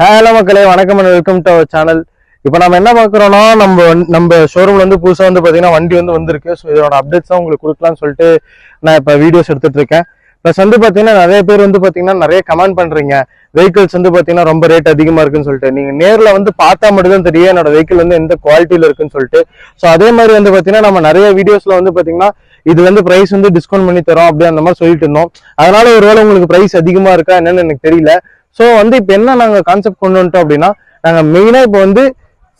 Hello மக்களே வணக்கம் and welcome to our channel இப்போ நம்ம என்ன பார்க்குறோம்னா நம்ம நம்ம ஷோரூம்ல வந்து புதுசாக வந்து பார்த்தீங்கன்னா வண்டி வந்து வந்திருக்கு. ஸோ இதோட அப்டேட்ஸ் தான் உங்களுக்கு கொடுக்கலாம்னு சொல்லிட்டு நான் இப்போ வீடியோஸ் எடுத்துட்டு இருக்கேன். ப்ளஸ் வந்து பார்த்தீங்கன்னா நிறைய பேர் வந்து பார்த்தீங்கன்னா நிறைய கமெண்ட் பண்ணுறீங்க வெஹிக்கிள்ஸ் வந்து பார்த்தீங்கன்னா ரொம்ப ரேட் அதிகமாக இருக்குன்னு சொல்லிட்டு. நீங்கள் நேரில் வந்து பார்த்தா மட்டும்தான் தெரியும் என்னோட வெஹிக்கிள் வந்து எந்த குவாலிட்டியில் இருக்குன்னு சொல்லிட்டு. ஸோ அதே மாதிரி வந்து பார்த்தீங்கன்னா நம்ம நிறைய வீடியோஸில் வந்து பார்த்தீங்கன்னா இது வந்து பிரைஸ் வந்து டிஸ்கவுண்ட் பண்ணி தரோம் அப்படி அந்த மாதிரி சொல்லிட்டு இருந்தோம். அதனால ஒருவேளை உங்களுக்கு பிரைஸ் அதிகமாக இருக்கா என்னன்னு எனக்கு தெரியல. ஸோ வந்து இப்போ என்ன நாங்கள் கான்செப்ட் கொண்டு வந்துட்டோம் அப்படின்னா நாங்கள் மெயினாக இப்போ வந்து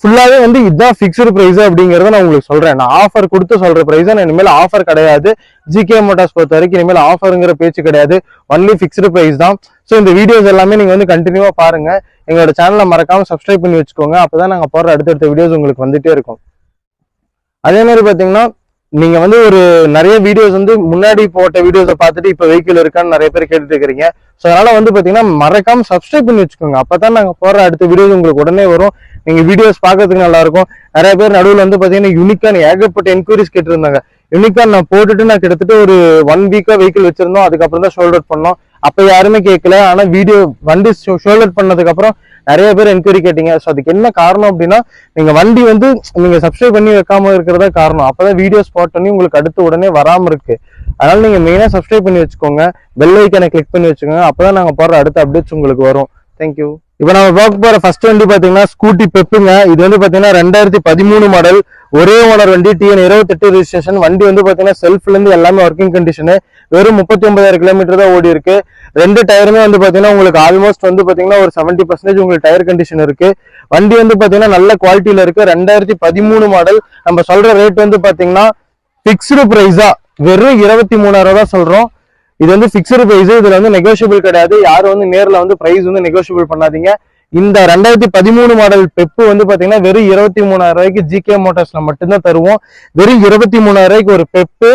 ஃபுல்லாகவே வந்து இதுதான் ஃபிக்ஸ்டு ப்ரைஸ் அப்படிங்கிறத நான் உங்களுக்கு சொல்கிறேன் நான் ஆஃபர் கொடுத்து சொல்கிற ப்ரைஸ் நான் இனிமேல் ஆஃபர் கிடையாது. ஜிகே மோட்டார்ஸ் பொறுத்த வரைக்கும் இனிமேல் ஆஃபருங்கிற பேச்சு கிடையாது. ஒன்லி ஃபிக்ஸ்டு ப்ரைஸ் தான். ஸோ இந்த வீடியோஸ் எல்லாமே நீங்கள் வந்து கண்டினியூவாக பாருங்கள் எங்களோட சேனலை மறக்காமல் சப்ஸ்கிரைப் பண்ணி வச்சுக்கோங்க. அப்போ தான் நாங்கள் போடுற அடுத்தடுத்த வீடியோஸ் உங்களுக்கு வந்துகிட்டே இருக்கும். அதே மாதிரி பார்த்தீங்கன்னா நீங்க வந்து ஒரு நிறைய வீடியோஸ் வந்து முன்னாடி போட்ட வீடியோஸை பார்த்துட்டு இப்போ வெஹிக்கிள் இருக்கான்னு நிறைய பேர் கேட்டுட்டு இருக்கிறீங்க ஸோ அதனால வந்து பார்த்தீங்கன்னா மறக்காம சப்ஸ்கிரைப் பண்ணி வச்சுக்கோங்க. அப்பதான் நாங்கள் போடுற அடுத்த வீடியோஸ் உங்களுக்கு உடனே வரும். நீங்க வீடியோஸ் பார்க்கறதுக்கு நல்லா இருக்கும். நிறைய பேர் நடுவில் வந்து பார்த்தீங்கன்னா யூனிக்கான ஏகப்பட்ட என்கொயரிஸ் கேட்டிருந்தாங்க. யூனிக்கான் நான் போட்டுட்டு நான் கிட்டத்தட்ட ஒரு ஒன் வீக்கா வெஹிக்கிள் வச்சிருந்தோம். அதுக்கப்புறம் தான் ஷோல்டர் பண்ணோம். அப்ப யாருமே கேட்கல ஆனா வீடியோ வண்டி ஷோல்டர் பண்ணதுக்கு அப்புறம் நிறைய பேர் என்கொயரி கேட்டீங்க. ஸோ அதுக்கு என்ன காரணம் அப்படின்னா நீங்கள் வண்டி வந்து நீங்கள் சப்ஸ்கிரைப் பண்ணி வைக்காம இருக்கிறதா காரணம். அப்பதான் வீடியோஸ் பண்ணி உங்களுக்கு அடுத்து உடனே வராமல் இருக்கு. அதனால நீங்கள் மெயினாக சப்ஸ்கிரைப் பண்ணி வச்சுக்கோங்க. பெல் ஐக்கனை கிளிக் பண்ணி வச்சுக்கோங்க. அப்போ தான் நாங்கள் போடுற அடுத்த அப்டேட்ஸ் உங்களுக்கு வரும். தேங்க்யூ இப்போ நம்ம பார்க்க போற ஃபர்ஸ்ட் வண்டி பாத்தீங்கன்னா ஸ்கூட்டி பெப்புங்க. இது வந்து பாத்தீங்கன்னா ரெண்டாயிரத்தி பதிமூணு மாடல் ஒரே ஓனர் வண்டி டிஎன் இருபத்தெட்டு ரிஜிஸ்ட்ரேஷன் வண்டி வந்து பாத்தீங்கன்னா செல்ஃப்ல இருந்து எல்லாமே ஒர்க்கிங் கண்டிஷனு வெறும் முப்பத்தி ஒன்பதாயிரம் கிலோமீட்டர் தான் ஓடி இருக்கு. ரெண்டு டயருமே வந்து பாத்தீங்கன்னா உங்களுக்கு ஆல்மோஸ்ட் வந்து பாத்தீங்கன்னா ஒரு செவன்டி பர்சன்டேஜ் உங்களுக்கு டயர் கண்டிஷன் இருக்கு. வண்டி வந்து பாத்தீங்கன்னா நல்ல குவாலிட்டியில இருக்கு. ரெண்டாயிரத்தி பதிமூணு மாடல் நம்ம சொல்ற ரேட் வந்து பாத்தீங்கன்னா பிக்ஸ்டு பிரைஸா வெறும் இருபத்தி மூணாயிரம் தான் சொல்றோம். இது வந்து பிக்ஸ்டு பிரைஸ் இதுல வந்து நெகோஷியபிள் கிடையாது. யாரும் வந்து நேரில் வந்து பிரைஸ் வந்து நெகோஷியபிள் பண்ணாதீங்க. இந்த ரெண்டாயிரத்தி பதிமூணு மாடல் பெப்பு வந்து பாத்தீங்கன்னா வெறும் இருபத்தி மூணாயிரம் ரூபாய்க்கு ஜிகே மோட்டார்ஸ்ல மட்டும்தான் தருவோம். வெறும் இருபத்தி மூணாயிரம் ரூபாய்க்கு ஒரு பெப்பு.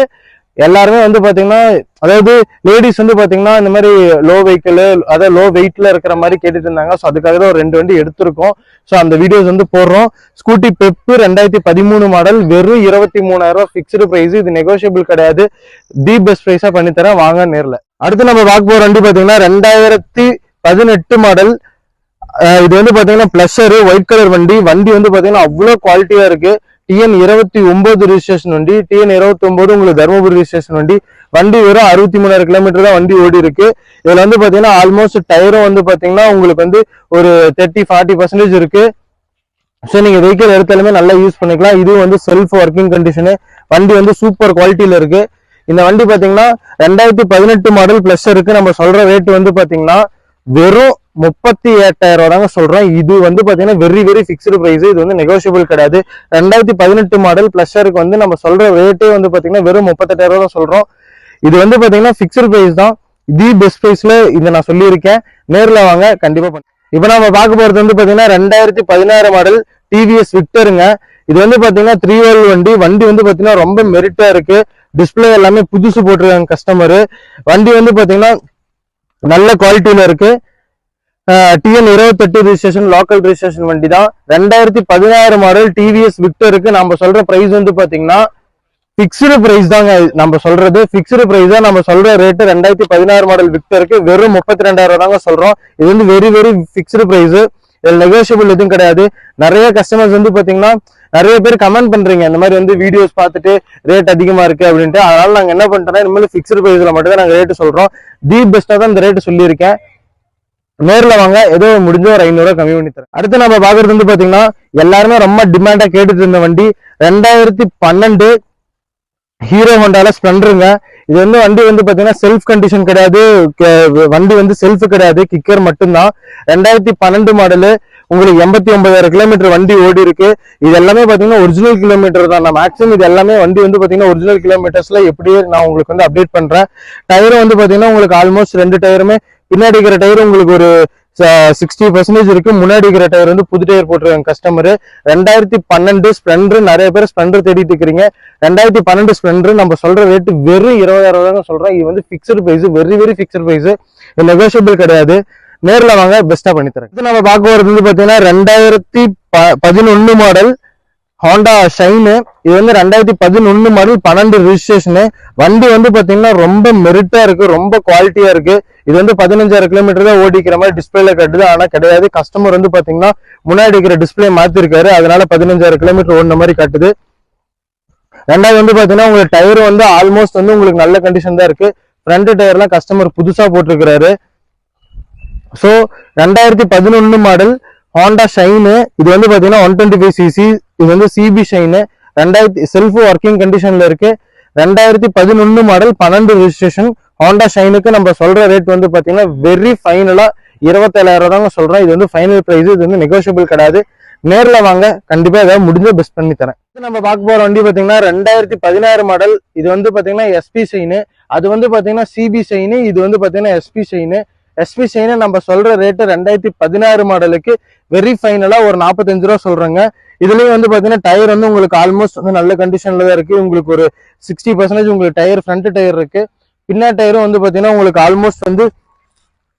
எல்லாருமே வந்து பாத்தீங்கன்னா அதாவது லேடிஸ் வந்து பாத்தீங்கன்னா இந்த மாதிரி லோ வெஹிக்கிள் அதாவது லோ வெயிட்ல இருக்கிற மாதிரி கேட்டுட்டு இருந்தாங்க. ஸோ அதுக்காக தான் ஒரு ரெண்டு வண்டி எடுத்திருக்கோம். ஸோ அந்த வீடியோஸ் வந்து போடுறோம். ஸ்கூட்டி பெப்பு ரெண்டாயிரத்தி பதிமூணு மாடல் வெறும் இருபத்தி மூணாயிரம் ரூபாய் ஃபிக்ஸ்டு பிரைஸ் இது நெகோஷியபிள் கிடையாது. தி பெஸ்ட் பிரைஸா பண்ணித்தரேன். வாங்க நேரில். அடுத்து நம்ம பார்க்க போற வண்டி பாத்தீங்கன்னா ரெண்டாயிரத்தி பதினெட்டு மாடல் இது வந்து பாத்தீங்கன்னா பிளஸரு ஒயிட் கலர் வண்டி. வண்டி வந்து பாத்தீங்கன்னா அவ்வளவு குவாலிட்டியா இருக்கு. டிஎன் இருபத்தி ஒன்பது ரிஜிஸ்ட்ரேஷன் வண்டி டிஎன் இருபத்தி ஒன்பது உங்களுக்கு தருமபுரி ரிஜிஸ்ட்ரேஷன் வண்டி. வண்டி வெறும் அறுபத்தி மூணாயிரம் கிலோமீட்டர் தான் வண்டி ஓடி இருக்கு. இதுல வந்து பாத்தீங்கன்னா ஆல்மோஸ்ட் டயரும் வந்து பாத்தீங்கன்னா உங்களுக்கு வந்து ஒரு தேர்ட்டி ஃபார்ட்டி பர்சன்டேஜ் இருக்கு. ஸோ நீங்க வெஹிக்கிள் எடுத்தாலுமே நல்லா யூஸ் பண்ணிக்கலாம். இது வந்து செல்ஃப் ஒர்க்கிங் கண்டிஷனு வண்டி வந்து சூப்பர் குவாலிட்டியில இருக்கு. இந்த வண்டி பாத்தீங்கன்னா ரெண்டாயிரத்தி பதினெட்டு மாடல் பிளஸ் இருக்கு. நம்ம சொல்ற ரேட் வந்து பாத்தீங்கன்னா வெறும் முப்பத்தி எட்டாயிரம் ரூபா தாங்க சொல்றோம் இது வந்து பாத்தீங்கன்னா வெரி வெரி ஃபிக்ஸ்டு பிரைஸ் இது வந்து நெகோசியபிள் கிடையாது. ரெண்டாயிரத்தி பதினெட்டு மாடல் பிளஷருக்கு வந்து நம்ம சொல்ற ரேட்டே வந்து பாத்தீங்கன்னா வெறும் முப்பத்தெட்டாயிரம் ரூபா தான் சொல்றோம். இது வந்து பாத்தீங்கன்னா ஃபிக்ஸ்டு பிரைஸ் தான். தி பெஸ்ட் பிரைஸ்ல இதை நான் சொல்லியிருக்கேன். நேர்ல வாங்க கண்டிப்பா பண்ண இப்போ நம்ம பார்க்க போறது வந்து பாத்தீங்கன்னா ரெண்டாயிரத்தி பதினாறு மாடல் டிவிஎஸ் விக்டருங்க இது வந்து பாத்தீங்கன்னா த்ரீ வேல் வண்டி. வண்டி வந்து பாத்தீங்கன்னா ரொம்ப மெரிட்டா இருக்கு. டிஸ்பிளே எல்லாமே புதுசு போட்டிருக்காங்க கஸ்டமரு வண்டி வந்து பாத்தீங்கன்னா நல்ல குவாலிட்டியில இருக்கு. டிஎன் இருபத்தெட்டு ரிஜிஸ்ட்ரேஷன் லோக்கல் ரிஜிஸ்ட்ரேஷன் வண்டி தான் ரெண்டாயிரத்தி பதினாறு மாடல் டிவிஎஸ் விக்டருக்கு நம்ம சொல்ற பிரைஸ் வந்து பாத்தீங்கன்னா பிக்ஸ்டு பிரைஸ் தாங்க நம்ம சொல்றது பிக்ஸ்டு பிரைஸ் தான். நம்ம சொல்ற ரேட்டு ரெண்டாயிரத்தி பதினாறு மாடல் விக்டருக்கு வெறும் முப்பத்தி ரெண்டாயிரம் தாங்க சொல்றோம். இது வந்து வெரி வெரி பிக்ஸ்டு பிரைஸ் இதில் நெகோஷியபிள் எதுவும் கிடையாது. நிறைய கஸ்டமர்ஸ் வந்து பாத்தீங்கன்னா நிறைய பேர் கமெண்ட் பண்றீங்க. இந்த மாதிரி வந்து வீடியோஸ் பார்த்துட்டு ரேட் அதிகமா இருக்கு அப்படின்ட்டு. அதனால நாங்க என்ன பண்ணிட்டோம்னா இனிமேல் பிக்ஸ்டு பிரைஸ்ல மட்டும் தான் நாங்க ரேட்டு சொல்றோம். தி பெஸ்டா தான் இந்த ரேட்டு சொல்லியிருக்கேன். நேரில் வாங்க. ஏதோ முடிஞ்ச ஒரு ஐநூறுரூவா கம்மி பண்ணி தரேன். அடுத்து நம்ம பார்க்குறது வந்து பார்த்தீங்கன்னா எல்லாருமே ரொம்ப டிமாண்டாக கேட்டுட்டு இருந்த வண்டி ரெண்டாயிரத்தி பன்னெண்டு ஹீரோ ஹோண்டால ஸ்பெண்டருங்க இது வந்து வண்டி வந்து பாத்தீங்கன்னா செல்ஃப் கண்டிஷன் கிடையாது. வண்டி வந்து செல்ஃப் கிடையாது. கிக்கர் மட்டும்தான். ரெண்டாயிரத்தி பன்னெண்டு மாடலு உங்களுக்கு எண்பத்தி ஒன்பதாயிரம் கிலோமீட்டர் வண்டி ஓடி இருக்கு. இது எல்லாமே பாத்தீங்கன்னா ஒரிஜினல் கிலோமீட்டர் தான். நான் மேக்ஸிமம் இது எல்லாமே வண்டி வந்து பாத்தீங்கன்னா ஒரிஜினல் கிலோமீட்டர்ஸ்ல எப்படியே நான் உங்களுக்கு வந்து அப்டேட் பண்றேன். டயரும் வந்து பாத்தீங்கன்னா உங்களுக்கு ஆல்மோஸ்ட் ரெண்டு டயருமே பின்னாடி இருக்கிற டயர் உங்களுக்கு ஒரு சிக்ஸ்டி பர்சன்டேஜ் இருக்கு. முன்னாடி இருக்கிற டயர் வந்து புது டயர் போட்டிருக்காங்க கஸ்டமர் ரெண்டாயிரத்தி பன்னெண்டு ஸ்பெண்டர் நிறைய பேர் ஸ்ப்ளெண்டர் தேடிட்டு இருக்கிறீங்க. ரெண்டாயிரத்தி பன்னெண்டு ஸ்பெண்டர் நம்ம சொல்ற ரேட்டு வெறும் இருபதாயிரம் ரூபாய் சொல்றோம் இது வந்து fixed price very very fixed price negotiable கிடையாது. நேரில் வாங்க பெஸ்ட்டாக பண்ணித்தரேன் இது நம்ம பார்க்க போகிறது வந்து பார்த்தீங்கன்னா ரெண்டாயிரத்தி பதினொன்னு மாடல் ஹாண்டா ஷைனு இது வந்து ரெண்டாயிரத்தி பதினொன்று மாடல் பன்னெண்டு ரிஜிஸ்ட்ரேஷனு வண்டி வந்து பார்த்தீங்கன்னா ரொம்ப மெரிட்டாக இருக்குது ரொம்ப குவாலிட்டியாக இருக்குது இது வந்து பதினஞ்சாயிரம் கிலோமீட்டர் தான் ஓடிக்கிற மாதிரி டிஸ்பிளேல கட்டுது. ஆனால் கிடையாது. கஸ்டமர் வந்து பார்த்தீங்கன்னா முன்னாடி இருக்கிற டிஸ்பிளே மாற்றிருக்காரு அதனால பதினஞ்சாயிரம் கிலோமீட்டர் ஓடின மாதிரி கட்டுது. ரெண்டாவது வந்து பார்த்தீங்கன்னா உங்களுக்கு டயர் வந்து ஆல்மோஸ்ட் வந்து உங்களுக்கு நல்ல கண்டிஷன் தான் இருக்குது ஃப்ரண்ட் டயர்லாம் கஸ்டமர் புதுசாக போட்டிருக்கிறாரு. ஸோ ரெண்டாயிரத்தி பதினொன்று மாடல் ஹாண்டா ஷைனு இது வந்து பார்த்தீங்கன்னா ஒன் டுவெண்ட்டி ஃபைவ் சிசி இது வந்து சிபி ஷைனு ரெண்டாயிரத்தி செல்ஃப் ஒர்க்கிங் கண்டிஷனில் இருக்கு. ரெண்டாயிரத்தி பதினொன்று மாடல் பன்னெண்டு ரிஜிஸ்ட்ரேஷன் ஹாண்டா ஷைனுக்கு நம்ம சொல்ற ரேட் வந்து பார்த்தீங்கன்னா வெரி ஃபைனலாக இருபத்தேழாயிரம் தாங்க சொல்கிறோம் இது வந்து ஃபைனல் ப்ரைஸ் இது வந்து நெகோஷியபிள் கிடையாது. நேரில் வாங்க கண்டிப்பாக ஏதாவது முடிஞ்ச பெஸ்ட் பண்ணி தரேன். இது நம்ம பார்க்க போகிற வண்டி பார்த்தீங்கன்னா ரெண்டாயிரத்தி பதினாறு மாடல் இது வந்து பார்த்தீங்கன்னா எஸ்பி ஷைனு அது வந்து பார்த்தீங்கன்னா சிபி ஷைனு இது வந்து பார்த்தீங்கன்னா எஸ்பி ஷைனு எஸ்பி சைனை நம்ம சொல்ற ரேட்டு ரெண்டாயிரத்தி பதினாறு மாடலுக்கு வெரி ஃபைனலா ஒரு நாற்பத்தஞ்சு ரூபா சொல்றேங்க. இதுலயும் வந்து பாத்தீங்கன்னா டயர் வந்து உங்களுக்கு ஆல்மோஸ்ட் வந்து நல்ல கண்டிஷன்ல தான் இருக்கு. உங்களுக்கு ஒரு சிக்ஸ்டி பர்சன்டேஜ் உங்களுக்கு டயர் ஃப்ரண்ட் டயர் இருக்கு. பின்னாடி டயரும் வந்து பாத்தீங்கன்னா உங்களுக்கு ஆல்மோஸ்ட் வந்து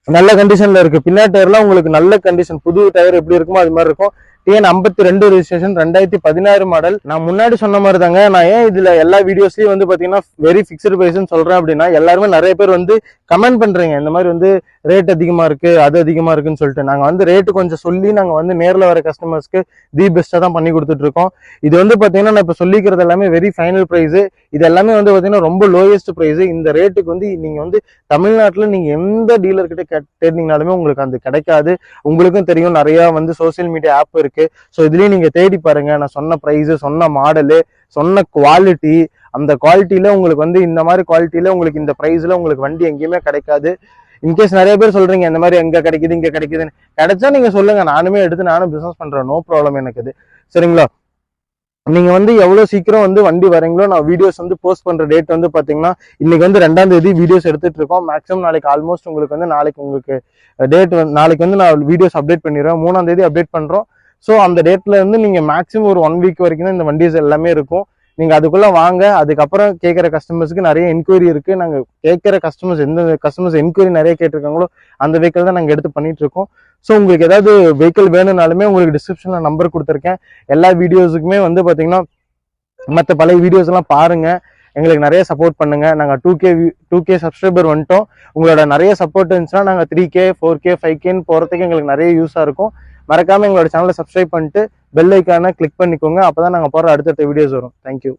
நல்ல கண்டிஷன்ல இருக்கு. பின்னாட் டயர்லாம் உங்களுக்கு நல்ல கண்டிஷன் புது டயர் எப்படி இருக்குமோ அது மாதிரி இருக்கும். டிஎன் ஐம்பத்தி ரெண்டு ரிஜிஸ்ட்ரேஷன் ரெண்டாயிரத்தி பதினாறு மாடல் நான் முன்னாடி சொன்ன மாதிரி தாங்க நான் ஏன் இதுல எல்லா வீடியோஸ்லயும் வந்து பாத்தீங்கன்னா வெரி ஃபிக்ஸ்டு பிரைஸ்னு சொல்றேன் அப்படின்னா எல்லாருமே நிறைய பேர் வந்து கமெண்ட் பண்றீங்க. இந்த மாதிரி வந்து ரேட் அதிகமா இருக்கு அது அதிகமா இருக்குன்னு சொல்லிட்டு. நாங்க வந்து ரேட்டு கொஞ்சம் சொல்லி நாங்க வந்து நேர்ல வர கஸ்டமர்ஸ்க்கு தி பெஸ்டா தான் பண்ணி கொடுத்துட்டு இருக்கோம். இது வந்து பாத்தீங்கன்னா நான் இப்ப சொல்லிக்கிறது எல்லாமே வெரி ஃபைனல் பிரைஸ் இது எல்லாமே வந்து பாத்தீங்கன்னா ரொம்ப லோயஸ்ட் பிரைஸ் இந்த ரேட்டுக்கு வந்து நீங்க வந்து தமிழ்நாட்டுல நீங்க எந்த டீலர் கிட்ட கே- தேடினீங்கனாலுமே உங்களுக்கு அது கிடைக்காது. உங்களுக்கும் தெரியும் நிறைய வந்து சோஷியல் மீடியா ஆப் இருக்கு. ஸோ இதுலயும் நீங்க தேடி பாருங்க. நான் சொன்ன ப்ரைஸ் சொன்ன மாடலு சொன்ன குவாலிட்டி அந்த குவாலிட்டியில உங்களுக்கு வந்து இந்த மாதிரி குவாலிட்டியில உங்களுக்கு இந்த ப்ரைஸ்ல உங்களுக்கு வண்டி எங்கேயுமே கிடைக்காது. இன்கேஸ் நிறைய பேர் சொல்றீங்க இந்த மாதிரி எங்க கிடைக்குது இங்க கிடைக்குதுன்னு. கிடைச்சா நீங்க சொல்லுங்க நானுமே எடுத்து நானும் பிசினஸ் பண்றேன். நோ ப்ராப்ளம் எனக்கு இது. சரிங்களா? நீங்க வந்து எவ்வளவு சீக்கிரம் வந்து வண்டி வரீங்களோ நான் வீடியோஸ் வந்து போஸ்ட் பண்ற டேட் வந்து பாத்தீங்கன்னா இன்னைக்கு வந்து ரெண்டாம் தேதி வீடியோஸ் எடுத்துட்டு இருக்கோம். மேக்ஸிமம் நாளைக்கு ஆல்மோஸ்ட் உங்களுக்கு வந்து நாளைக்கு உங்களுக்கு டேட் வந்து நாளைக்கு வந்து நான் வீடியோஸ் அப்டேட் பண்ணிடுறேன். மூணாம் தேதி அப்டேட் பண்றோம். ஸோ அந்த டேட்ல இருந்து நீங்க மேக்ஸிமம் ஒரு ஒன் வீக் வரைக்கும் இந்த வண்டிஸ் எல்லாமே இருக்கும். நீங்கள் அதுக்குள்ளே வாங்க. அதுக்கப்புறம் கேட்குற கஸ்டமர்ஸ்க்கு நிறைய என்கொயரி இருக்குது நாங்கள் கேட்குற கஸ்டமர்ஸ் எந்த கஸ்டமர்ஸ் என்கொயரி நிறைய கேட்டிருக்காங்களோ அந்த வெஹிக்கிள் தான் நாங்கள் எடுத்து பண்ணிட்டு இருக்கோம் ஸோ உங்களுக்கு ஏதாவது வெஹிக்கிள் வேணும்னாலுமே உங்களுக்கு டிஸ்கிரிப்ஷனில் நம்பர் கொடுத்துருக்கேன். எல்லா வீடியோஸுக்குமே வந்து பார்த்தீங்கன்னா மற்ற பழைய வீடியோஸ்லாம் பாருங்கள் எங்களுக்கு நிறைய சப்போர்ட் பண்ணுங்க. நாங்கள் two K two K subscriber வந்துட்டோம். உங்களோட நிறைய சப்போர்ட் இருந்துச்சுன்னா நாங்கள் three K four K five கேன்னு போகிறதுக்கு எங்களுக்கு நிறைய யூஸாக இருக்கும். மறக்காமல் எங்களோட சேனலை சப்ஸ்கிரைப் பண்ணிட்டு பெல்லைக்கான கிளிக் பண்ணிக்கோங்க. அப்பதான் நாங்கள் போகிற அடுத்தடுத்த வீடியோஸ் வரும். தேங்க்யூ